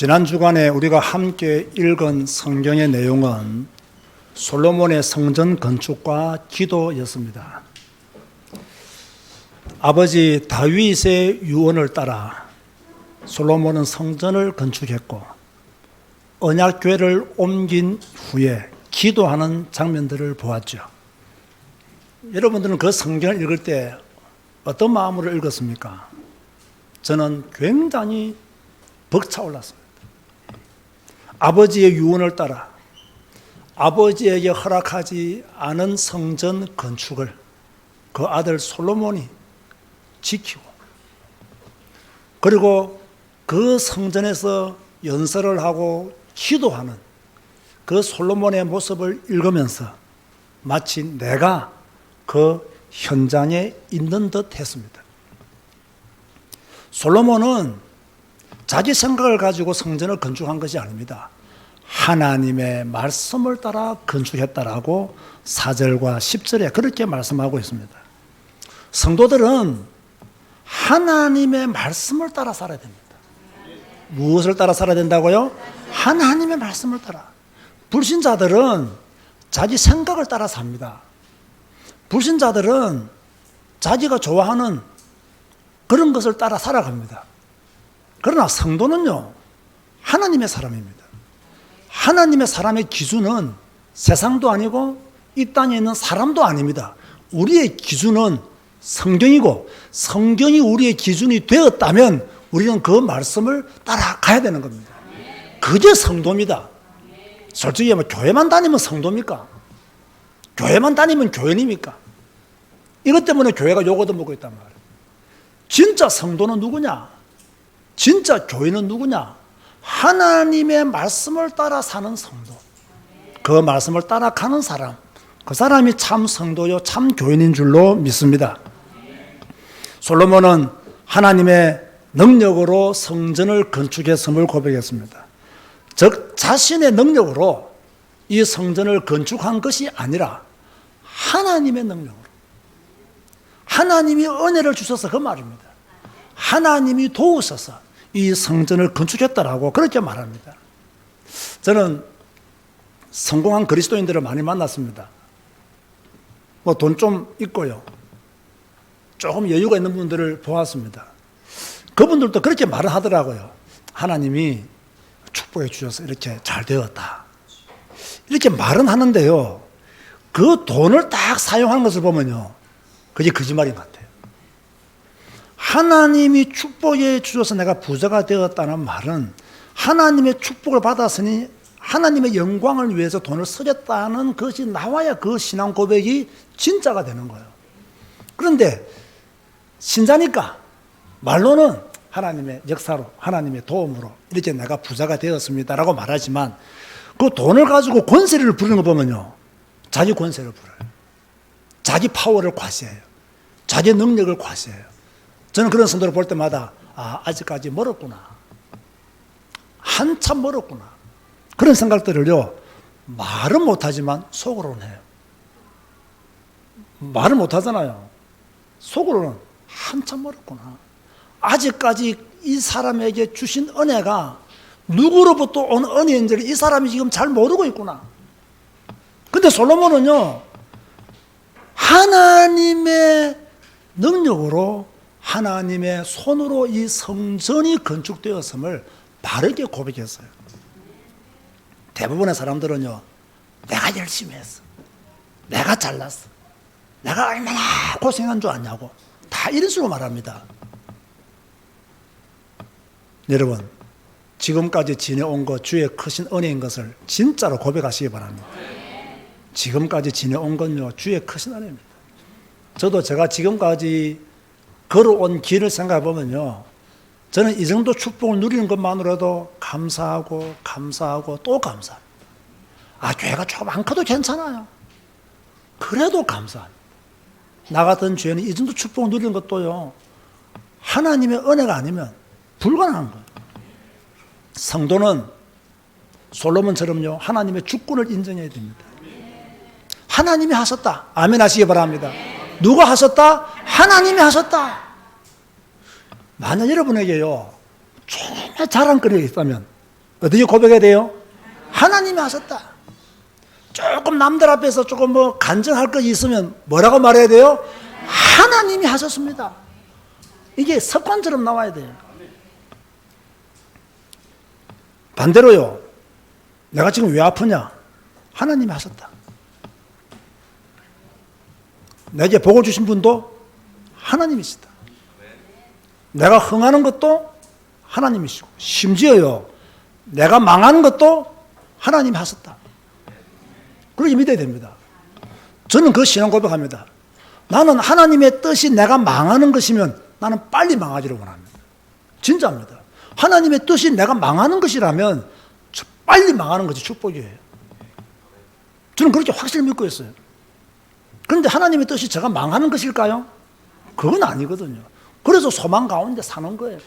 지난 주간에 우리가 함께 읽은 성경의 내용은 솔로몬의 성전 건축과 기도였습니다. 아버지 다윗의 유언을 따라 솔로몬은 성전을 건축했고 언약궤를 옮긴 후에 기도하는 장면들을 보았죠. 여러분들은 그 성경을 읽을 때 어떤 마음으로 읽었습니까? 저는 굉장히 벅차올랐습니다. 아버지의 유언을 따라 아버지에게 허락하지 않은 성전 건축을 그 아들 솔로몬이 지키고 그리고 그 성전에서 연설을 하고 기도하는 그 솔로몬의 모습을 읽으면서 마치 내가 그 현장에 있는 듯 했습니다. 솔로몬은 자기 생각을 가지고 성전을 건축한 것이 아닙니다. 하나님의 말씀을 따라 건축했다라고 4절과 10절에 그렇게 말씀하고 있습니다. 성도들은 하나님의 말씀을 따라 살아야 됩니다. 무엇을 따라 살아야 된다고요? 하나님의 말씀을 따라. 불신자들은 자기 생각을 따라 삽니다. 불신자들은 자기가 좋아하는 그런 것을 따라 살아갑니다. 그러나 성도는요, 하나님의 사람입니다. 하나님의 사람의 기준은 세상도 아니고 이 땅에 있는 사람도 아닙니다. 우리의 기준은 성경이고 성경이 우리의 기준이 되었다면 우리는 그 말씀을 따라가야 되는 겁니다. 그게 성도입니다. 솔직히 뭐 교회만 다니면 성도입니까? 교회만 다니면 교인입니까? 이것 때문에 교회가 욕을 먹고 있단 말이에요. 진짜 성도는 누구냐? 진짜 교인은 누구냐? 하나님의 말씀을 따라 사는 성도. 그 말씀을 따라 가는 사람. 그 사람이 참 성도요, 참 교인인 줄로 믿습니다. 솔로몬은 하나님의 능력으로 성전을 건축했음을 고백했습니다. 즉, 자신의 능력으로 이 성전을 건축한 것이 아니라 하나님의 능력으로. 하나님이 은혜를 주셔서 그 말입니다. 하나님이 도우셔서 이 성전을 건축했다라고 그렇게 말합니다. 저는 성공한 그리스도인들을 많이 만났습니다. 뭐 돈 좀 있고요. 조금 여유가 있는 분들을 보았습니다. 그분들도 그렇게 말을 하더라고요. 하나님이 축복해 주셔서 이렇게 잘 되었다. 이렇게 말은 하는데요. 그 돈을 딱 사용하는 것을 보면요. 그게 거짓말인 것 같아요. 하나님이 축복해 주셔서 내가 부자가 되었다는 말은 하나님의 축복을 받았으니 하나님의 영광을 위해서 돈을 쓰겠다는 것이 나와야 그 신앙 고백이 진짜가 되는 거예요. 그런데 신자니까 말로는 하나님의 역사로 하나님의 도움으로 이렇게 내가 부자가 되었습니다라고 말하지만 그 돈을 가지고 권세를 부르는 거 보면요. 자기 권세를 부려요. 자기 파워를 과시해요. 자기 능력을 과시해요. 저는 그런 성도를 볼 때마다 아, 아직까지 멀었구나. 한참 멀었구나. 그런 생각들을요. 말은 못하지만 속으로는 해요. 말을 못하잖아요. 속으로는 한참 멀었구나. 아직까지 이 사람에게 주신 은혜가 누구로부터 온 은혜인지를 이 사람이 지금 잘 모르고 있구나. 근데 솔로몬은요, 하나님의 능력으로 하나님의 손으로 이 성전이 건축되었음을 바르게 고백했어요. 대부분의 사람들은요, 내가 열심히 했어. 내가 잘났어. 내가 얼마나 고생한 줄 아냐고. 다 이런 식으로 말합니다. 여러분, 지금까지 지내온 것 주의 크신 은혜인 것을 진짜로 고백하시기 바랍니다. 지금까지 지내온 건요, 주의 크신 은혜입니다. 저도 제가 지금까지 걸어온 길을 생각해 보면요, 저는 이 정도 축복을 누리는 것만으로도 감사하고, 감사하고, 또 감사합니다. 아, 조금 안 커도 괜찮아요. 그래도 감사합니다. 나 같은 죄는 이 정도 축복을 누리는 것도요, 하나님의 은혜가 아니면 불가능한 거예요. 성도는 솔로몬처럼요, 하나님의 주권을 인정해야 됩니다. 하나님이 하셨다. 아멘 하시기 바랍니다. 누가 하셨다? 하나님이 하셨다. 만약 여러분에게요, 정말 자랑거리가 있다면 어떻게 고백해야 돼요? 하나님이 하셨다. 조금 남들 앞에서 조금 뭐 간증할 것이 있으면 뭐라고 말해야 돼요? 하나님이 하셨습니다. 이게 습관처럼 나와야 돼요. 반대로요. 내가 지금 왜 아프냐? 하나님이 하셨다. 내게 복을 주신 분도 하나님이시다. 내가 흥하는 것도 하나님이시고, 심지어요, 내가 망하는 것도 하나님이 하셨다. 그렇게 믿어야 됩니다. 저는 그 신앙 고백합니다. 나는 하나님의 뜻이 내가 망하는 것이면 나는 빨리 망하기를 원합니다. 진짜입니다. 하나님의 뜻이 내가 망하는 것이라면 저- 빨리 망하는 것이 축복이에요. 저는 그렇게 확실히 믿고 있어요. 그런데 하나님의 뜻이 제가 망하는 것일까요? 그건 아니거든요. 그래서 소망 가운데 사는 거예요.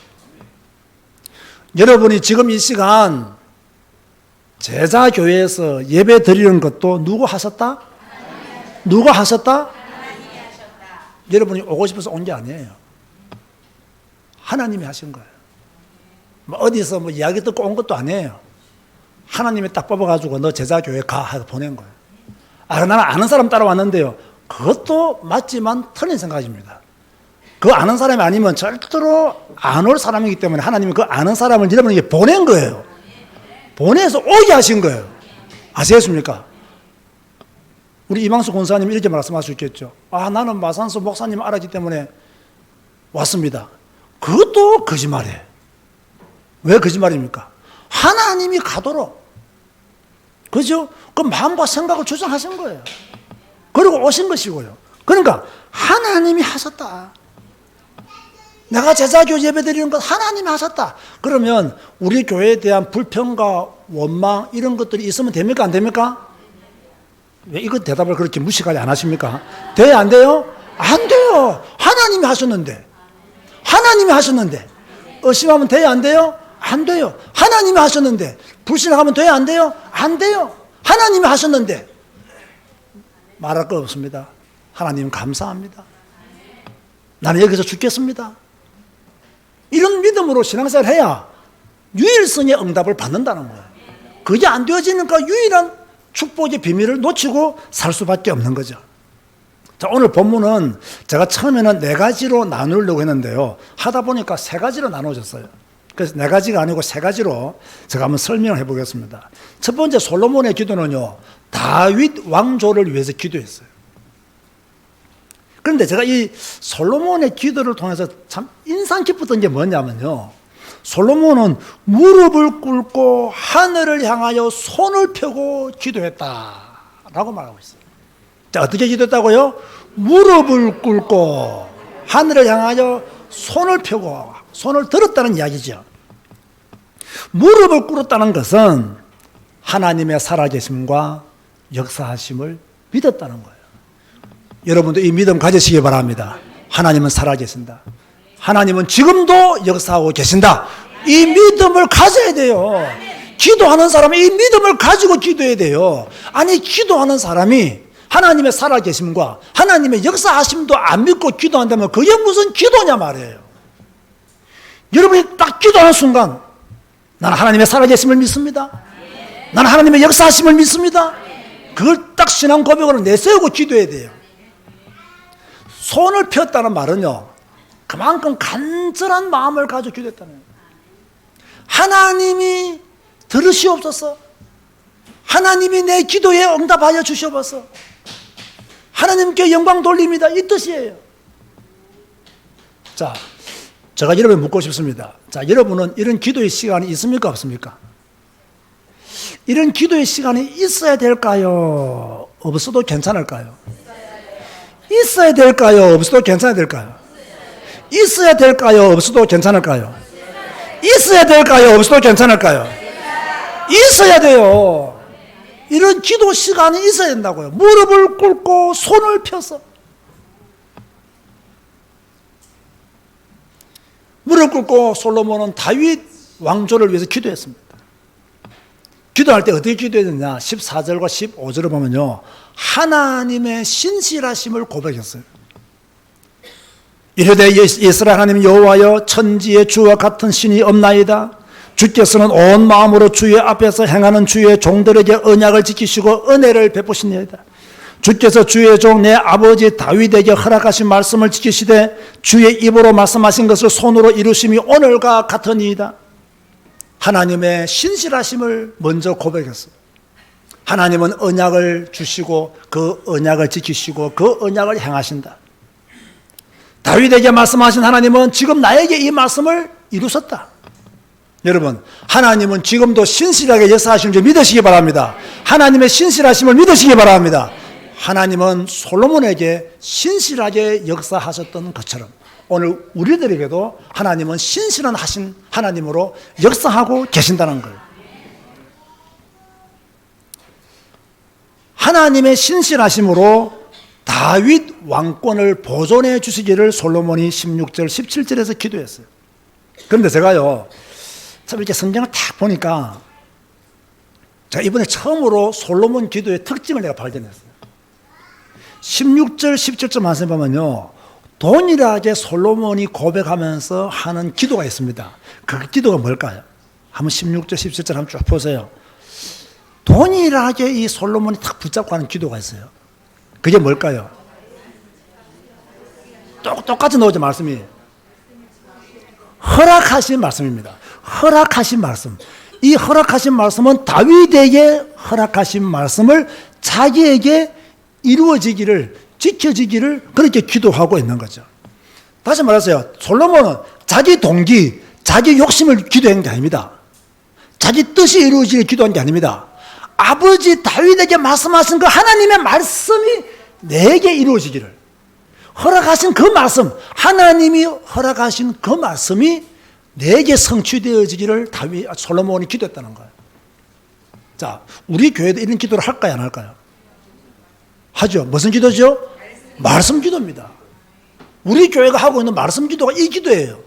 여러분이 지금 이 시간 제자 교회에서 예배 드리는 것도 누구 하셨다? 누가 하셨다? 여러분이 오고 싶어서 온 게 아니에요. 하나님이 하신 거예요. 뭐 어디서 뭐 이야기 듣고 온 것도 아니에요. 하나님이 딱 뽑아가지고 너 제자 교회 가 해서 보낸 거예요. 아, 나는 아는 사람 따라왔는데요. 그것도 맞지만 틀린 생각입니다. 그 아는 사람이 아니면 절대로 안 올 사람이기 때문에 하나님이 그 아는 사람을 여러분에게 보낸 거예요. 보내서 오게 하신 거예요. 아시겠습니까? 우리 이망수 권사님 이렇게 말씀할 수 있겠죠. 아, 나는 마산수 목사님 알았기 때문에 왔습니다. 그것도 거짓말이에요. 왜 거짓말입니까? 하나님이 가도록. 그죠? 그 마음과 생각을 조정하신 거예요. 그리고 오신 것이고요. 그러니까 하나님이 하셨다. 내가 제자교 예배 드리는 것 하나님이 하셨다. 그러면 우리 교회에 대한 불평과 원망 이런 것들이 있으면 됩니까? 안 됩니까? 왜 이거 대답을 그렇게 무식하게 안 하십니까? 돼요? 안 돼요? 안 돼요. 하나님이 하셨는데. 하나님이 하셨는데. 의심하면 돼요? 안 돼요? 안 돼요. 하나님이 하셨는데. 불신하면 돼요? 안 돼요? 안 돼요. 하나님이 하셨는데. 말할 거 없습니다. 하나님 감사합니다. 나는 여기서 죽겠습니다. 이런 믿음으로 신앙생활 해야 유일성의 응답을 받는다는 거예요. 그게 안 되어지니까 유일한 축복의 비밀을 놓치고 살 수밖에 없는 거죠. 자, 오늘 본문은 제가 처음에는 네 가지로 나누려고 했는데요. 하다 보니까 세 가지로 나눠졌어요. 그래서 네 가지가 아니고 세 가지로 제가 한번 설명을 해보겠습니다. 첫 번째 솔로몬의 기도는요, 다윗 왕조를 위해서 기도했어요. 그런데 제가 이 솔로몬의 기도를 통해서 참 인상 깊었던 게 뭐냐면요. 솔로몬은 무릎을 꿇고 하늘을 향하여 손을 펴고 기도했다라고 말하고 있어요. 자, 어떻게 기도했다고요? 무릎을 꿇고 하늘을 향하여 손을 펴고 손을 들었다는 이야기죠. 무릎을 꿇었다는 것은 하나님의 살아계심과 역사하심을 믿었다는 거예요. 여러분도 이 믿음 가지시기 바랍니다. 하나님은 살아계신다. 하나님은 지금도 역사하고 계신다. 이 믿음을 가져야 돼요. 기도하는 사람은 이 믿음을 가지고 기도해야 돼요. 아니, 기도하는 사람이 하나님의 살아계심과 하나님의 역사하심도 안 믿고 기도한다면 그게 무슨 기도냐 말이에요. 여러분이 딱 기도하는 순간 나는 하나님의 살아계심을 믿습니다. 나는 하나님의 역사하심을 믿습니다. 그걸 딱 신앙 고백으로 내세우고 기도해야 돼요. 손을 폈다는 말은요, 그만큼 간절한 마음을 가지고 기도했다는 거예요. 하나님이 들으시옵소서. 하나님이 내 기도에 응답하여 주시옵소서. 하나님께 영광 돌립니다. 이 뜻이에요. 자, 제가 여러분 묻고 싶습니다. 자, 여러분은 이런 기도의 시간이 있습니까? 없습니까? 이런 기도의 시간이 있어야 될까요? 없어도 괜찮을까요? 있어야 될까요? 없어도 괜찮아야 될까요? 있어야 될까요? 없어도 괜찮을까요? 있어야 될까요? 없어도 괜찮을까요? 있어야 돼요. 이런 기도 시간이 있어야 된다고요. 무릎을 꿇고 손을 펴서. 무릎 꿇고 솔로몬은 다윗 왕조를 위해서 기도했습니다. 기도할 때 어떻게 기도했느냐? 14절과 15절을 보면요. 하나님의 신실하심을 고백했어요. 이르되 예스라 하나님 여호와여 천지의 주와 같은 신이 없나이다. 주께서는 온 마음으로 주의 앞에서 행하는 주의 종들에게 언약을 지키시고 은혜를 베푸시니이다. 주께서 주의 종 내 아버지 다윗에게 허락하신 말씀을 지키시되 주의 입으로 말씀하신 것을 손으로 이루심이 오늘과 같으니이다. 하나님의 신실하심을 먼저 고백했어. 하나님은 언약을 주시고 그 언약을 지키시고 그 언약을 행하신다. 다윗에게 말씀하신 하나님은 지금 나에게 이 말씀을 이루셨다. 여러분, 하나님은 지금도 신실하게 역사하시는 줄 믿으시기 바랍니다. 하나님의 신실하심을 믿으시기 바랍니다. 하나님은 솔로몬에게 신실하게 역사하셨던 것처럼 오늘 우리들에게도 하나님은 신실한 하신 하나님으로 역사하고 계신다는 걸. 하나님의 신실하심으로 다윗 왕권을 보존해 주시기를 솔로몬이 16절, 17절에서 기도했어요. 그런데 제가요, 참 이렇게 성경을 딱 보니까 제가 이번에 처음으로 솔로몬 기도의 특징을 내가 발견했어요. 16절, 17절 말씀 보면요. 동일하게 솔로몬이 고백하면서 하는 기도가 있습니다. 그 기도가 뭘까요? 한번 16절, 17절 한번 쭉 보세요. 동일하게 이 솔로몬이 탁 붙잡고 하는 기도가 있어요. 그게 뭘까요? 똑, 똑같이 나오죠, 말씀이. 허락하신 말씀입니다. 허락하신 말씀. 이 허락하신 말씀은 다윗에게 허락하신 말씀을 자기에게 이루어지기를, 지켜지기를 그렇게 기도하고 있는 거죠. 다시 말해서요, 솔로몬은 자기 동기, 자기 욕심을 기도한 게 아닙니다. 자기 뜻이 이루어지길 기도한 게 아닙니다. 아버지 다윗에게 말씀하신 그 하나님의 말씀이 내게 이루어지기를 허락하신 그 말씀, 하나님이 허락하신 그 말씀이 내게 성취되어지기를 다윗 솔로몬이 기도했다는 거예요. 자, 우리 교회도 이런 기도를 할까요, 안 할까요? 하죠. 무슨 기도죠? 말씀 기도입니다. 우리 교회가 하고 있는 말씀 기도가 이 기도예요.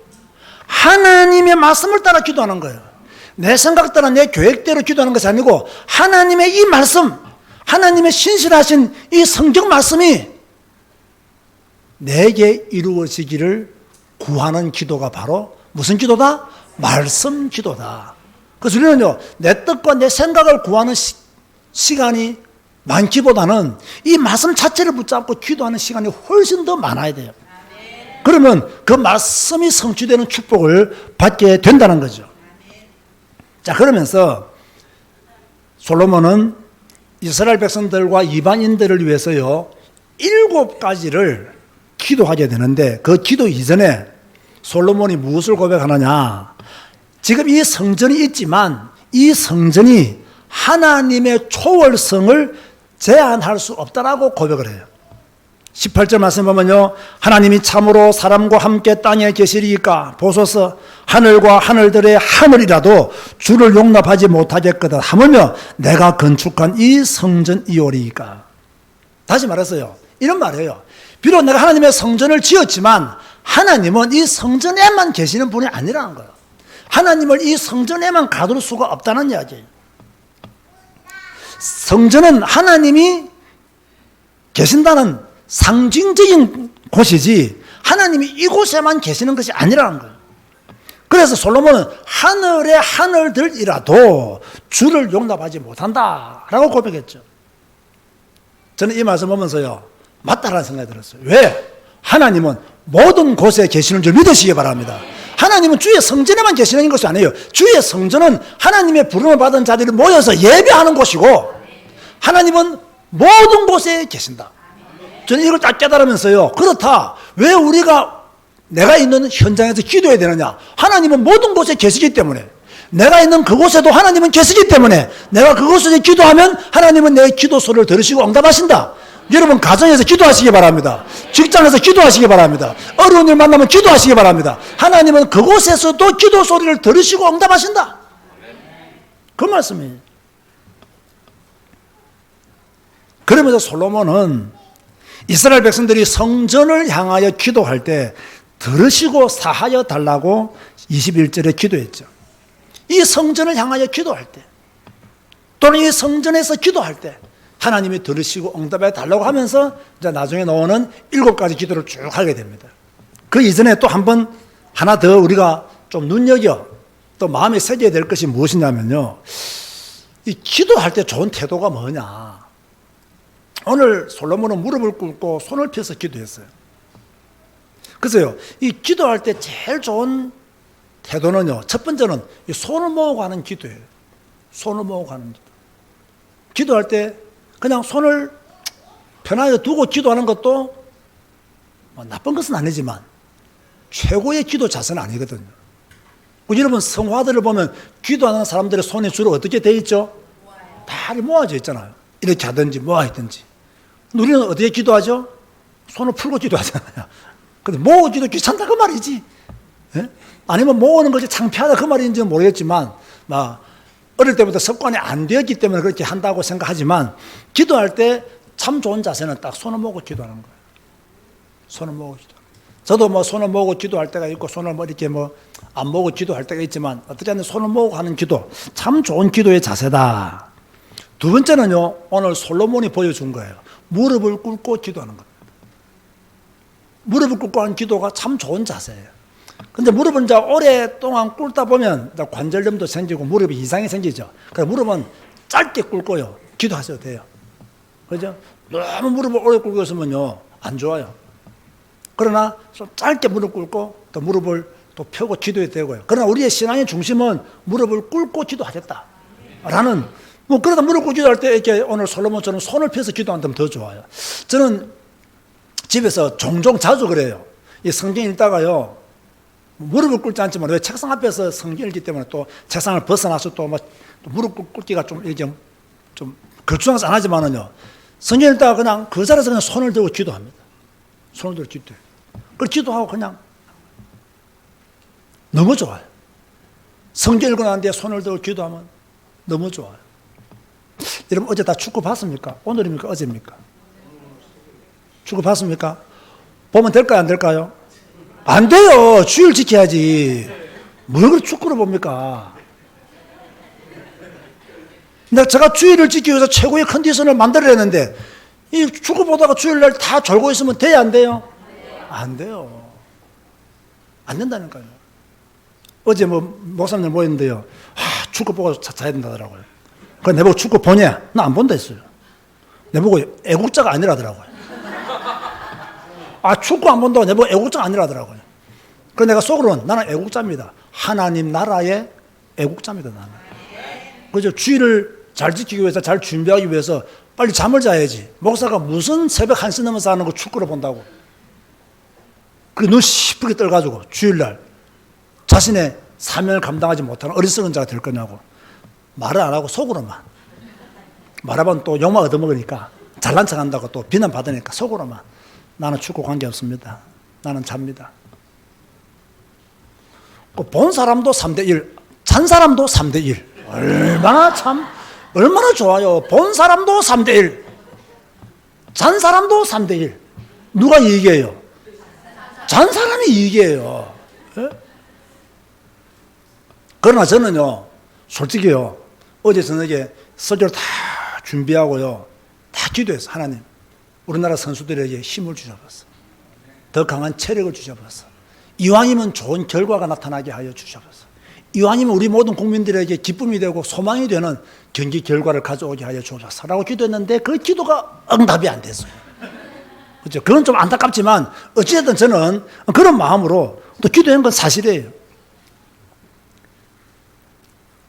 하나님의 말씀을 따라 기도하는 거예요. 내 생각 따라 내 계획대로 기도하는 것이 아니고 하나님의 이 말씀, 하나님의 신실하신 이 성경 말씀이 내게 이루어지기를 구하는 기도가 바로 무슨 기도다? 말씀 기도다. 그래서 우리는요, 내 뜻과 내 생각을 구하는 시, 간이 많기보다는 이 말씀 자체를 붙잡고 기도하는 시간이 훨씬 더 많아야 돼요. 그러면 그 말씀이 성취되는 축복을 받게 된다는 거죠. 자, 그러면서 솔로몬은 이스라엘 백성들과 이방인들을 위해서요, 일곱 가지를 기도하게 되는데 그 기도 이전에 솔로몬이 무엇을 고백하느냐? 지금 이 성전이 있지만 이 성전이 하나님의 초월성을 제한할 수 없다라고 고백을 해요. 18절 말씀 보면요. 하나님이 참으로 사람과 함께 땅에 계시리까 보소서 하늘과 하늘들의 하늘이라도 주를 용납하지 못하겠거든 하물며 내가 건축한 이 성전 이오리이까 다시 말했어요. 이런 말이에요. 비록 내가 하나님의 성전을 지었지만 하나님은 이 성전에만 계시는 분이 아니라는 거예요. 하나님을 이 성전에만 가둘 수가 없다는 이야기예요. 성전은 하나님이 계신다는 상징적인 곳이지 하나님이 이곳에만 계시는 것이 아니라는 거예요. 그래서 솔로몬은 하늘의 하늘들이라도 주를 용납하지 못한다라고 고백했죠. 저는 이 말씀 보면서요. 맞다라는 생각이 들었어요. 왜? 하나님은 모든 곳에 계시는 줄 믿으시기 바랍니다. 하나님은 주의 성전에만 계시는 것이 아니에요. 주의 성전은 하나님의 부름을 받은 자들이 모여서 예배하는 곳이고 하나님은 모든 곳에 계신다. 저는 이걸 딱 깨달으면서요. 그렇다. 왜 우리가 내가 있는 현장에서 기도해야 되느냐? 하나님은 모든 곳에 계시기 때문에. 내가 있는 그곳에도 하나님은 계시기 때문에 내가 그곳에서 기도하면 하나님은 내 기도 소리를 들으시고 응답하신다. 여러분 가정에서 기도하시기 바랍니다. 직장에서 기도하시기 바랍니다. 어려운 일 만나면 기도하시기 바랍니다. 하나님은 그곳에서도 기도 소리를 들으시고 응답하신다. 그 말씀이에요. 그러면서 솔로몬은 이스라엘 백성들이 성전을 향하여 기도할 때 들으시고 사하여 달라고 21절에 기도했죠. 이 성전을 향하여 기도할 때 또는 이 성전에서 기도할 때 하나님이 들으시고 응답해 달라고 하면서 이제 나중에 나오는 일곱 가지 기도를 쭉 하게 됩니다. 그 이전에 또 한 번 하나 더 우리가 좀 눈여겨 또 마음에 새겨야 될 것이 무엇이냐면요. 이 기도할 때 좋은 태도가 뭐냐. 오늘 솔로몬은 무릎을 꿇고 손을 펴서 기도했어요. 그래서요, 이 기도할 때 제일 좋은 태도는요, 첫 번째는 이 손을 모으고 하는 기도예요. 손을 모으고 하는 기도. 기도할 때 그냥 손을 편하게 두고 기도하는 것도 뭐 나쁜 것은 아니지만 최고의 기도 자세는 아니거든요. 그 여러분 성화들을 보면 기도하는 사람들의 손이 주로 어떻게 돼 있죠? 다리 모아져 있잖아요. 이렇게 하든지 모아 있든지. 우리는 어떻게 기도하죠? 손을 풀고 기도하잖아요. 근데 모으기도 귀찮다 그 말이지. 예? 아니면 모으는 것이 창피하다 그 말인지는 모르겠지만, 막 어릴 때부터 습관이 안 되었기 때문에 그렇게 한다고 생각하지만, 기도할 때 참 좋은 자세는 딱 손을 모으고 기도하는 거예요. 손을 모으고 기도. 저도 뭐 손을 모으고 기도할 때가 있고 손을 뭐 이렇게 뭐 안 모으고 기도할 때가 있지만 어떻게 하면 손을 모으고 하는 기도 참 좋은 기도의 자세다. 두 번째는요 오늘 솔로몬이 보여준 거예요. 무릎을 꿇고 기도하는 것. 무릎을 꿇고 하는 기도가 참 좋은 자세예요. 근데 무릎은 이제 오랫동안 꿇다 보면 관절염도 생기고 무릎에 이상이 생기죠. 그래서 무릎은 짧게 꿇고요. 기도하셔도 돼요. 그죠? 너무 무릎을 오래 꿇고 있으면요. 안 좋아요. 그러나 좀 짧게 무릎 꿇고 또 무릎을 또 펴고 기도해도 되고요. 그러나 우리의 신앙의 중심은 무릎을 꿇고 기도하겠다. 라는, 뭐, 그러다 무릎 꿇고 기도할 때 이렇게 오늘 솔로몬처럼 손을 펴서 기도한다면 더 좋아요. 저는 집에서 종종 자주 그래요. 이 성경 읽다가요. 무릎을 꿇지 않지만 왜 책상 앞에서 성경 읽기 때문에 또 책상을 벗어나서 또 뭐, 또 무릎 꿇기가 좀 이렇게 좀 걸쭉하지 않지만은요. 성경 읽다가 그냥 그 자리에서 그냥 손을 들고 기도합니다. 손을 들고 기도해요. 그걸 기도하고 그냥 너무 좋아요. 성경 읽고 난 뒤에 손을 들고 기도하면 너무 좋아요. 여러분 어제 다 축구 봤습니까? 오늘입니까? 어제입니까? 축구 봤습니까? 보면 될까요? 안 될까요? 안 돼요. 주의를 지켜야지. 뭘 그렇게 축구를 봅니까? 근데 제가 주의를 지키기 위해서 최고의 컨디션을 만들어냈는데 이 축구 보다가 주일날 다 졸고 있으면 돼야 안 돼요? 안 돼요. 안 된다니까요. 어제 뭐 목사님들 모였는데요. 아, 축구 보고 자, 자야 된다더라고요. 그 내보고 축구 보냐? 나 안 본다 했어요. 내보고 애국자가 아니라더라고요. 아, 축구 안 본다고 내보고 애국자가 아니라더라고요. 그래서 내가 속으로는 나는 애국자입니다. 하나님 나라의 애국자입니다, 나는. 그죠? 주의를 잘 지키기 위해서, 잘 준비하기 위해서 빨리 잠을 자야지. 목사가 무슨 새벽 1시 넘어서 하는 거 축구를 본다고. 그눈 시쁘게 떠가지고 주일날 자신의 사명을 감당하지 못하는 어리석은 자가 될 거냐고. 말을 안 하고 속으로만. 말하면 또 욕만 얻어먹으니까 잘난 척 한다고 또 비난 받으니까 속으로만. 나는 축구 관계 없습니다. 나는 잡니다. 그본 사람도 3대1, 잔 사람도 3대1. 얼마나 참, 얼마나 좋아요. 본 사람도 3대1, 잔 사람도 3대1. 누가 이익이에요? 잔 사람이 이익이에요. 예? 그러나 저는요, 솔직히요, 어제 저녁에 설교를 다 준비하고요, 다 기도했어, 하나님. 우리나라 선수들에게 힘을 주셔버렸어. 더 강한 체력을 주셔버렸어. 이왕이면 좋은 결과가 나타나게 하여 주셔버렸어. 이왕이면 우리 모든 국민들에게 기쁨이 되고 소망이 되는 경기 결과를 가져오게 하여 주옵소서. 라고 기도했는데 그 기도가 응답이 안 됐어요. 그렇죠. 그건 좀 안타깝지만 어찌됐든 저는 그런 마음으로 또 기도한 건 사실이에요.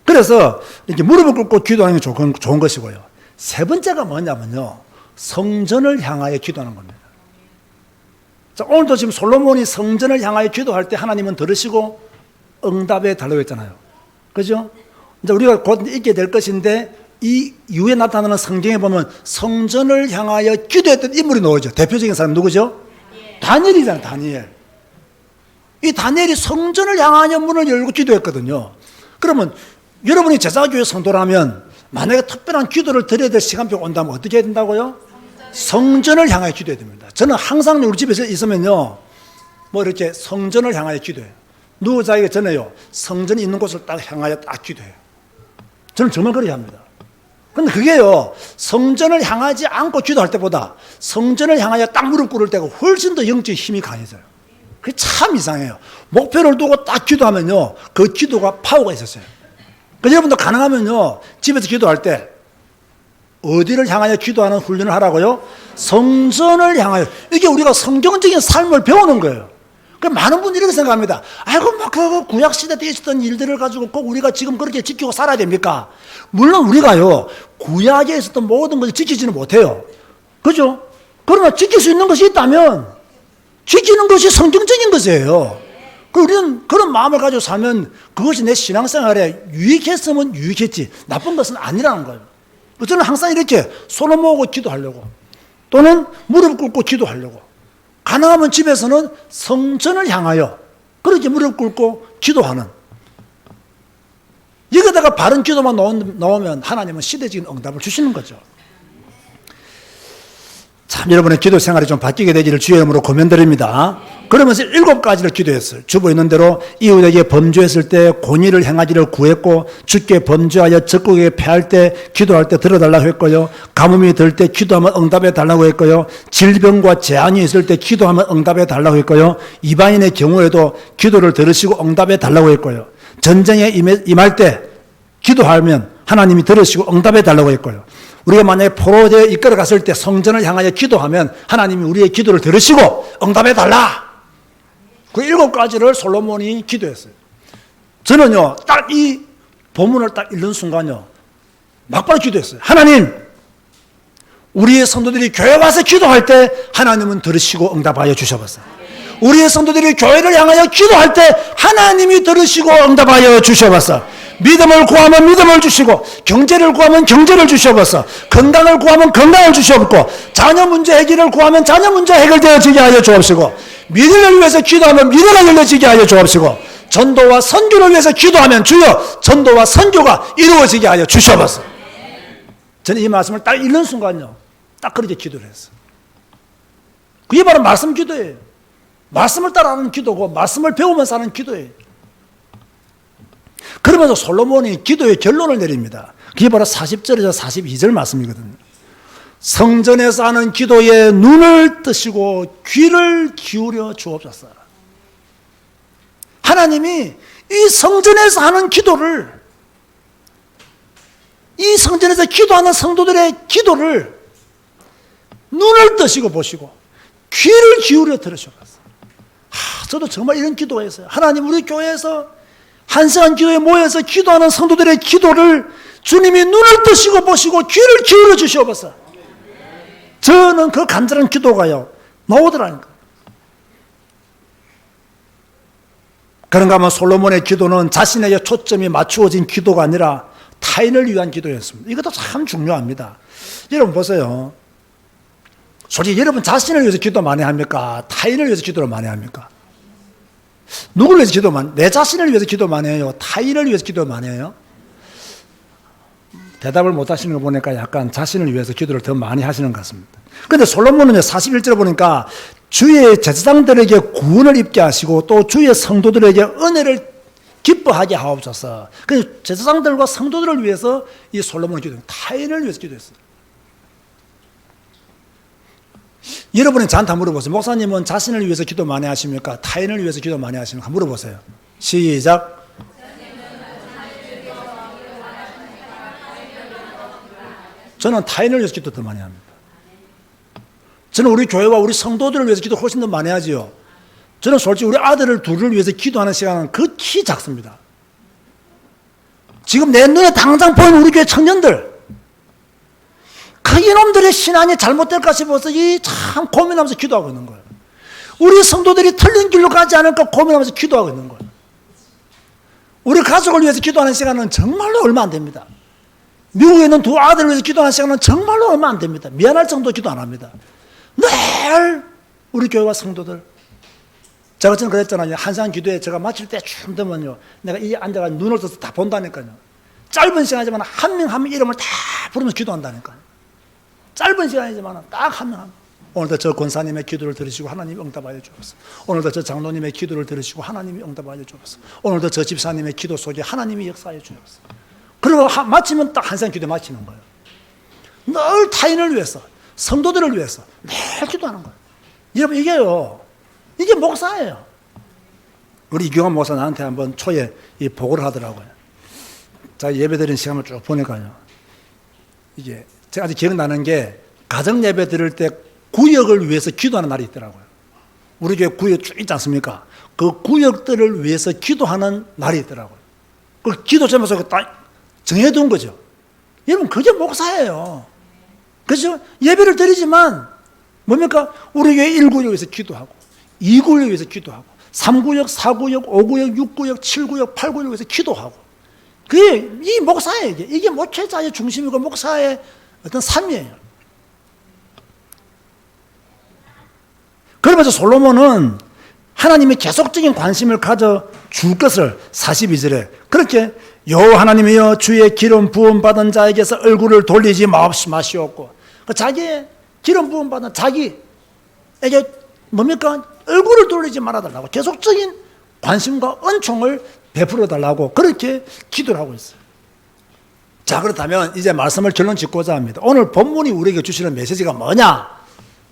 그래서 이렇게 무릎을 꿇고 기도하는 게 좋은, 좋은 것이고요. 세 번째가 뭐냐면요. 성전을 향하여 기도하는 겁니다. 자, 오늘도 지금 솔로몬이 성전을 향하여 기도할 때 하나님은 들으시고 응답에 달라고 했잖아요. 그죠? 이제 우리가 곧 읽게 될 것인데 이 이후에 나타나는 성경에 보면 성전을 향하여 기도했던 인물이 나오죠. 대표적인 사람 누구죠? 다니엘이잖아요, 다니엘. 이 다니엘이 성전을 향하여 문을 열고 기도했거든요. 그러면 여러분이 제자교회 성도라면 만약에 특별한 기도를 드려야 될 시간표가 온다면 어떻게 해야 된다고요? 성전을 향하여 기도해야 됩니다. 저는 항상 우리 집에서 있으면요, 뭐 이렇게 성전을 향하여 기도해요. 누구 자에게 전해요. 성전이 있는 곳을 딱 향하여 딱 기도해요. 저는 정말 그렇게 합니다. 근데 그게요, 성전을 향하지 않고 기도할 때보다 성전을 향하여 딱 무릎 꿇을 때가 훨씬 더 영적 힘이 강해져요. 그게 참 이상해요. 목표를 두고 딱 기도하면요. 그 기도가 파워가 있었어요. 그 여러분도 가능하면요. 집에서 기도할 때 어디를 향하여 기도하는 훈련을 하라고요? 성전을 향하여. 이게 우리가 성경적인 삶을 배우는 거예요. 그 많은 분들이 이렇게 생각합니다. 아이고, 뭐, 그 구약시대 때 있었던 일들을 가지고 꼭 우리가 지금 그렇게 지키고 살아야 됩니까? 물론 우리가요, 구약에 있었던 모든 것을 지키지는 못해요. 그죠? 그러나 지킬 수 있는 것이 있다면, 지키는 것이 성경적인 것이에요. 그 우리는 그런 마음을 가지고 살면 그것이 내 신앙생활에 유익했으면 유익했지, 나쁜 것은 아니라는 거예요. 저는 항상 이렇게 손을 모으고 기도하려고, 또는 무릎 꿇고 기도하려고, 가능하면 집에서는 성전을 향하여 그렇게 무릎 꿇고 기도하는 여기다가 바른 기도만 넣으면 하나님은 시대적인 응답을 주시는 거죠. 참 여러분의 기도 생활이 좀 바뀌게 되기를 주의 이름으로 고면드립니다. 그러면서 일곱 가지를 기도했어요. 주보 있는 대로 이웃에게 범죄했을 때 권위를 행하기를 구했고 주께 범죄하여 적국에게 패할 때 기도할 때 들어달라고 했고요. 가뭄이 들 때 기도하면 응답해 달라고 했고요. 질병과 재앙이 있을 때 기도하면 응답해 달라고 했고요. 이방인의 경우에도 기도를 들으시고 응답해 달라고 했고요. 전쟁에 임할 때 기도하면 하나님이 들으시고 응답해 달라고 했고요. 우리가 만약에 포로되어 이끌어 갔을 때 성전을 향하여 기도하면 하나님이 우리의 기도를 들으시고 응답해 달라. 그 일곱 가지를 솔로몬이 기도했어요. 저는요, 딱 이 본문을 딱 읽는 순간요, 막바로 기도했어요. 하나님, 우리의 성도들이 교회 와서 기도할 때 하나님은 들으시고 응답하여 주셔봤어요. 우리의 성도들이 교회를 향하여 기도할 때 하나님이 들으시고 응답하여 주셔봤어. 믿음을 구하면 믿음을 주시고 경제를 구하면 경제를 주셔봤어. 건강을 구하면 건강을 주시옵고 자녀 문제 해결을 구하면 자녀 문제 해결되어지게 하여 주옵시고 미래를 위해서 기도하면 미래가 열려지게 하여 주옵시고 전도와 선교를 위해서 기도하면 주여 전도와 선교가 이루어지게 하여 주셔봤어. 저는 이 말씀을 딱 읽는 순간요. 딱 그렇게 기도를 했어. 그게 바로 말씀 기도예요. 말씀을 따라 하는 기도고 말씀을 배우면서 하는 기도예요. 그러면서 솔로몬이 기도의 결론을 내립니다. 그게 바로 40절에서 42절 말씀이거든요. 성전에서 하는 기도에 눈을 뜨시고 귀를 기울여 주옵소서. 하나님이 이 성전에서 하는 기도를 이 성전에서 기도하는 성도들의 기도를 눈을 뜨시고 보시고 귀를 기울여 들으셔봤어요. 하, 저도 정말 이런 기도가 있어요. 하나님 우리 교회에서 한 시간 기도에 모여서 기도하는 성도들의 기도를 주님이 눈을 뜨시고 보시고 귀를 기울여 주시옵소서. 저는 그 간절한 기도가요 나오더라니까. 그런가 하면 솔로몬의 기도는 자신에게 초점이 맞추어진 기도가 아니라 타인을 위한 기도였습니다. 이것도 참 중요합니다. 여러분 보세요. 솔직히 여러분 자신을 위해서 기도 많이 합니까? 타인을 위해서 기도를 많이 합니까? 누구를 위해서 기도 많이, 내 자신을 위해서 기도 많이 해요? 타인을 위해서 기도 많이 해요? 대답을 못 하시는 거 보니까 약간 자신을 위해서 기도를 더 많이 하시는 것 같습니다. 근데 솔로몬은 41절에 보니까 주의 제사장들에게 구원을 입게 하시고 또 주의 성도들에게 은혜를 기뻐하게 하옵소서. 그 제사장들과 성도들을 위해서 이 솔로몬은 기도, 타인을 위해서 기도했어요. 여러분이 저한테 물어보세요. 목사님은 자신을 위해서 기도 많이 하십니까? 타인을 위해서 기도 많이 하십니까? 물어보세요. 시작. 저는 타인을 위해서 기도 더 많이 합니다. 저는 우리 교회와 우리 성도들을 위해서 기도 훨씬 더 많이 하지요. 저는 솔직히 우리 아들을 둘을 위해서 기도하는 시간은 극히 작습니다. 지금 내 눈에 당장 보이는 우리 교회 청년들, 그 이놈들의 신앙이 잘못될까 싶어서 이 참 고민하면서 기도하고 있는 거예요. 우리 성도들이 틀린 길로 가지 않을까 고민하면서 기도하고 있는 거예요. 우리 가족을 위해서 기도하는 시간은 정말로 얼마 안 됩니다. 미국에 있는 두 아들을 위해서 기도하는 시간은 정말로 얼마 안 됩니다. 미안할 정도 기도 안 합니다. 늘 우리 교회와 성도들 제가 전에 그랬잖아요. 한 시간 기도에 제가 마칠 때쯤 되면요. 내가 이 앉아가 눈을 떠서 다 본다니까요. 짧은 시간이지만 한 명 한 명 이름을 다 부르면서 기도한다니까요. 짧은 시간이지만 딱 한 명 한 명. 오늘도 저 권사님의 기도를 들으시고 하나님이 응답하여 주옵소서. 오늘도 저 장로님의 기도를 들으시고 하나님이 응답하여 주옵소서. 오늘도 저 집사님의 기도 속에 하나님이 역사해 주옵소서. 그리고 하, 마치면 딱한 시간 기도 마치는 거예요. 늘 타인을 위해서, 성도들을 위해서 늘 기도하는 거예요. 여러분 이게요. 이게 목사예요. 우리 이경환 목사 나한테 한번 초에 이 보고를 하더라고요. 자 예배 드리는 시간을 쭉 보니까요. 이게 제가 아직 기억나는 게 가정 예배 드릴 때 구역을 위해서 기도하는 날이 있더라고요. 우리 교회 구역 쭉 있지 않습니까? 그 구역들을 위해서 기도하는 날이 있더라고요. 그 기도 제목을 딱 정해둔 거죠. 여러분 그게 목사예요. 그죠? 예배를 드리지만 뭡니까? 우리 교회 1구역에서 기도하고 2구역에서 기도하고 3구역, 4구역, 5구역, 6구역, 7구역, 8구역에서 기도하고 그게 이 목사예요. 이게, 목회자의 중심이고 목사의 어떤 삶이에요. 그러면서 솔로몬은 하나님이 계속적인 관심을 가져 줄 것을 42절에 그렇게 여호와 하나님이여 주의 기름 부음 받은 자에게서 얼굴을 돌리지 마시옵고 그 자기의 기름 부음 받은 자기에게 뭡니까 얼굴을 돌리지 말아 달라고 계속적인 관심과 은총을 베풀어 달라고 그렇게 기도를 하고 있어요. 자 그렇다면 이제 말씀을 결론 짓고자 합니다. 오늘 본문이 우리에게 주시는 메시지가 뭐냐?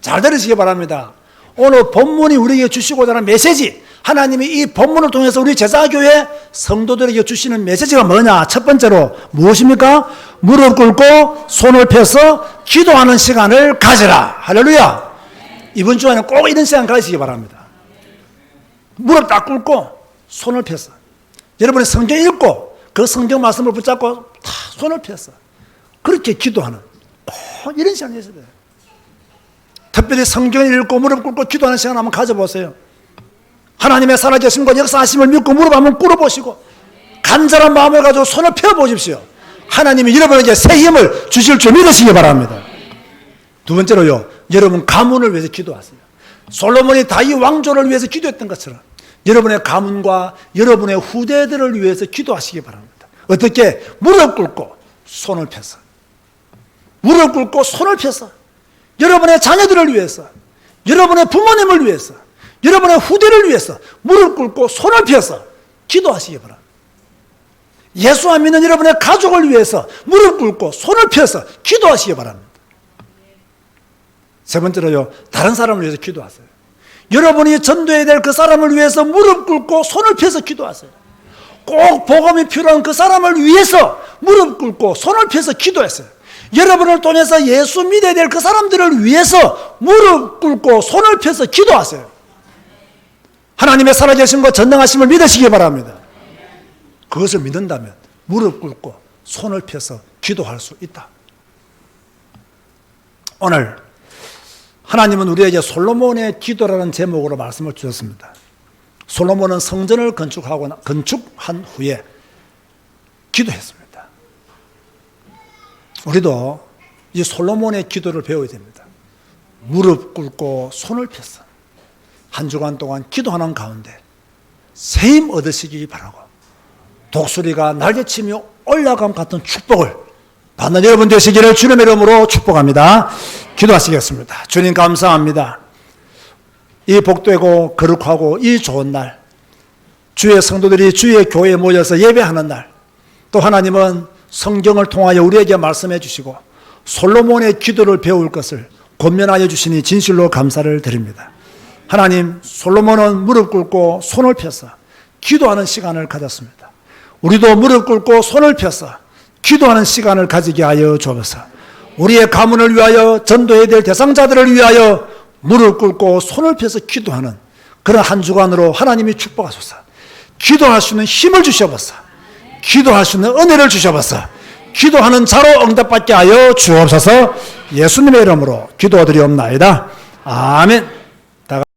잘 들으시기 바랍니다. 오늘 본문이 우리에게 주시고자 하는 메시지, 하나님이 이 본문을 통해서 우리 제자교회 성도들에게 주시는 메시지가 뭐냐? 첫 번째로 무엇입니까? 무릎 꿇고 손을 펴서 기도하는 시간을 가지라. 할렐루야. 이번 주에는 꼭 이런 시간 가지시기 바랍니다. 무릎 딱 꿇고 손을 펴서 여러분이 성경 읽고 그 성경 말씀을 붙잡고 다 손을 펴서 그렇게 기도하는 꼭 이런 시간이 있어야 돼요. 특별히 성경을 읽고 무릎 꿇고 기도하는 시간 한번 가져보세요. 하나님의 살아계심과 역사하심을 믿고 한번 꿇어보시고 간절한 마음을 가지고 손을 펴보십시오. 하나님이 여러분에게 새 힘을 주실 줄 믿으시기 바랍니다. 두 번째로요, 여러분 가문을 위해서 기도하세요. 솔로몬이 다윗 왕조를 위해서 기도했던 것처럼 여러분의 가문과 여러분의 후대들을 위해서 기도하시기 바랍니다. 어떻게? 무릎 꿇고 손을 펴서. 무릎 꿇고 손을 펴서. 여러분의 자녀들을 위해서, 여러분의 부모님을 위해서, 여러분의 후대를 위해서 무릎 꿇고 손을 펴서 기도하시기 바랍니다. 예수 안 믿는 여러분의 가족을 위해서 무릎 꿇고 손을 펴서 기도하시기 바랍니다. 세 번째로요, 다른 사람을 위해서 기도하세요. 여러분이 전도해야 될 그 사람을 위해서 무릎 꿇고 손을 펴서 기도하세요. 꼭 복음이 필요한 그 사람을 위해서 무릎 꿇고 손을 펴서 기도했어요. 여러분을 통해서 예수 믿어야 될 그 사람들을 위해서 무릎 꿇고 손을 펴서 기도하세요. 하나님의 살아계심과 전능하심을 믿으시기 바랍니다. 그것을 믿는다면 무릎 꿇고 손을 펴서 기도할 수 있다. 오늘 하나님은 우리에게 솔로몬의 기도라는 제목으로 말씀을 주셨습니다. 솔로몬은 성전을 건축하고 건축한 후에 기도했습니다. 우리도 이 솔로몬의 기도를 배워야 됩니다. 무릎 꿇고 손을 펴서 한 주간 동안 기도하는 가운데 세임 얻으시기 바라고 독수리가 날개치며 올라감 같은 축복을 받는 여러분 되시기를 주님의 이름으로 축복합니다. 기도하시겠습니다. 주님 감사합니다. 이 복되고 거룩하고 이 좋은 날 주의 성도들이 주의 교회에 모여서 예배하는 날 또 하나님은 성경을 통하여 우리에게 말씀해 주시고 솔로몬의 기도를 배울 것을 권면하여 주시니 진실로 감사를 드립니다. 하나님, 솔로몬은 무릎 꿇고 손을 펴서 기도하는 시간을 가졌습니다. 우리도 무릎 꿇고 손을 펴서 기도하는 시간을 가지게 하여 주옵소서. 우리의 가문을 위하여 전도해야 될 대상자들을 위하여 무릎 꿇고 손을 펴서 기도하는 그런 한 주간으로 하나님이 축복하소서. 기도할 수 있는 힘을 주셔버서. 기도할 수 있는 은혜를 주셔버서. 기도하는 자로 응답받게 하여 주옵소서. 예수님의 이름으로 기도드리옵나이다. 아멘.